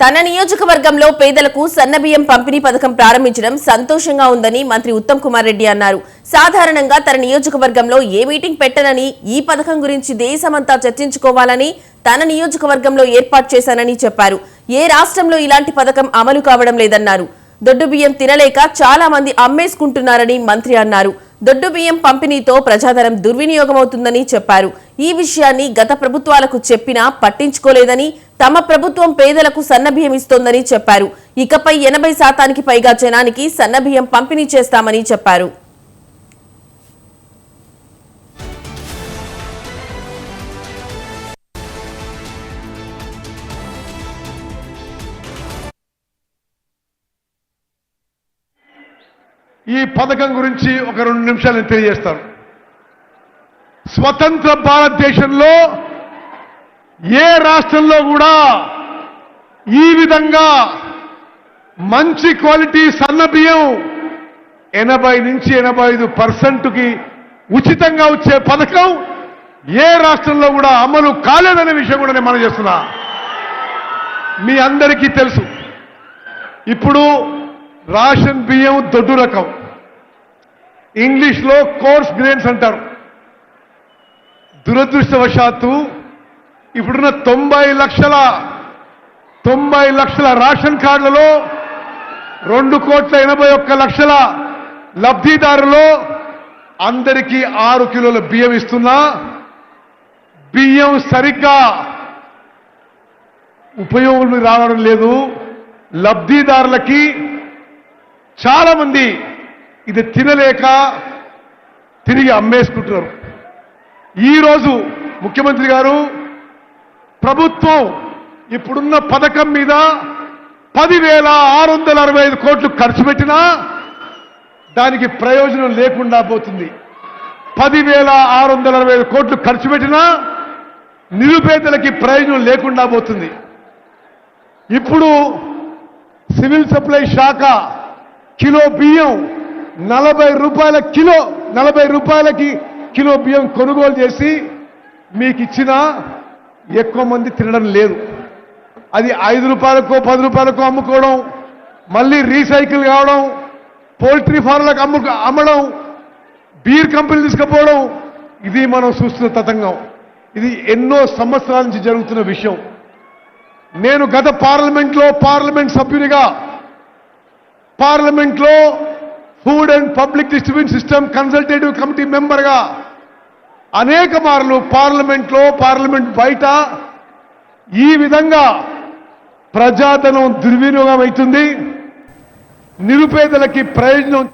తన నియోజకవర్గంలో పేదలకు సన్నబియ్యం పంపిణీ పథకం ప్రారంభించడం సంతోషంగా ఉందని మంత్రి ఉత్తమ్ కుమార్ రెడ్డి అన్నారు. సాధారణంగా తన నియోజకవర్గంలో ఏ మీటింగ్ పెట్టనని ఈ పథకం గురించి దేశమంతా చర్చించుకోవాలని తన నియోజకవర్గంలో ఏర్పాటు చేశానని చెప్పారు. ఏ రాష్ట్రంలో ఇలాంటి పథకం అమలు కావడం లేదన్నారు. దొడ్డు బియ్యం తినలేక చాలా మంది అమ్మేసుకుంటున్నారని మంత్రి అన్నారు. దొడ్డు బియ్యం పంపిణీతో ప్రజాధనం దుర్వినియోగమవుతుందని చెప్పారు. ఈ విషయాన్ని గత ప్రభుత్వాలకు చెప్పినా పట్టించుకోలేదని తమ ప్రభుత్వం పేదలకు సన్నబియ్యం ఇస్తోందని చెప్పారు. ఇకపై ఎనభై శాతానికి పైగా జనానికి సన్నబియ్యం పంపిణీ చేస్తామని చెప్పారు. ఈ పథకం గురించి ఒక రెండు నిమిషాలు నేను తెలియజేస్తాను. స్వతంత్ర భారతదేశంలో ఏ రాష్ట్రంలో కూడా ఈ విధంగా మంచి క్వాలిటీ సన్న బియ్యం ఎనభై నుంచి ఎనభై ఐదు పర్సెంట్కి ఉచితంగా వచ్చే పథకం ఏ రాష్ట్రంలో కూడా అమలు కాలేదనే విషయం కూడా నేను మనం చేస్తున్నా. మీ అందరికీ తెలుసు. ఇప్పుడు రాషన్ బియ్యం దొడ్డు రకం. ఇంగ్లీష్లో కోర్స్ గ్రేన్స్ అంటారు. దురదృష్టవశాత్తు ఇప్పుడున్న తొంభై లక్షల తొంభై లక్షల రేషన్ కార్డులలో రెండు కోట్ల ఎనభై ఒక్క లక్షల లబ్ధిదారులో అందరికీ ఆరు కిలోల బియ్యం ఇస్తున్నా. బియ్యం సరిగ్గా ఉపయోగం రావడం లేదు. లబ్ధిదారులకి చాలామంది ఇది తినలేక తిరిగి అమ్మేసుకుంటున్నారు. ఈరోజు ముఖ్యమంత్రి గారు ప్రభుత్వం ఇప్పుడున్న పథకం మీద పదివేల ఆరు వందల అరవై ఐదు కోట్లు ఖర్చు పెట్టినా దానికి ప్రయోజనం లేకుండా పోతుంది. పదివేల ఆరు వందల అరవై ఐదు కోట్లు ఖర్చు పెట్టినా నిరుపేదలకి ప్రయోజనం లేకుండా పోతుంది. ఇప్పుడు సివిల్ సప్లై శాఖ కిలో బియ్యం నలభై రూపాయల కిలో నలభై రూపాయలకి కిలో బియ్యం కొనుగోలు చేసి మీకు ఇచ్చినా ఎక్కువ మంది తినడం లేదు. అది ఐదు రూపాయలకో పది రూపాయలకో అమ్ముకోవడం మళ్ళీ రీసైకిల్ కావడం పోల్ట్రీ ఫార్మ్లకు అమ్ము అమ్మడం బీర్ కంపెనీలు తీసుకుపోవడం ఇది మనం చూస్తున్న తతంగం. ఇది ఎన్నో సంవత్సరాల నుంచి జరుగుతున్న విషయం. నేను గత పార్లమెంట్లో పార్లమెంట్ సభ్యునిగా పార్లమెంట్లో food and public distribution system consultative committee మెంబర్గా అనేక మార్లు పార్లమెంట్లో పార్లమెంట్ బయట ఈ విధంగా ప్రజాధనం దుర్వినియోగం అవుతుంది. నిరుపేదలకి ప్రయోజనం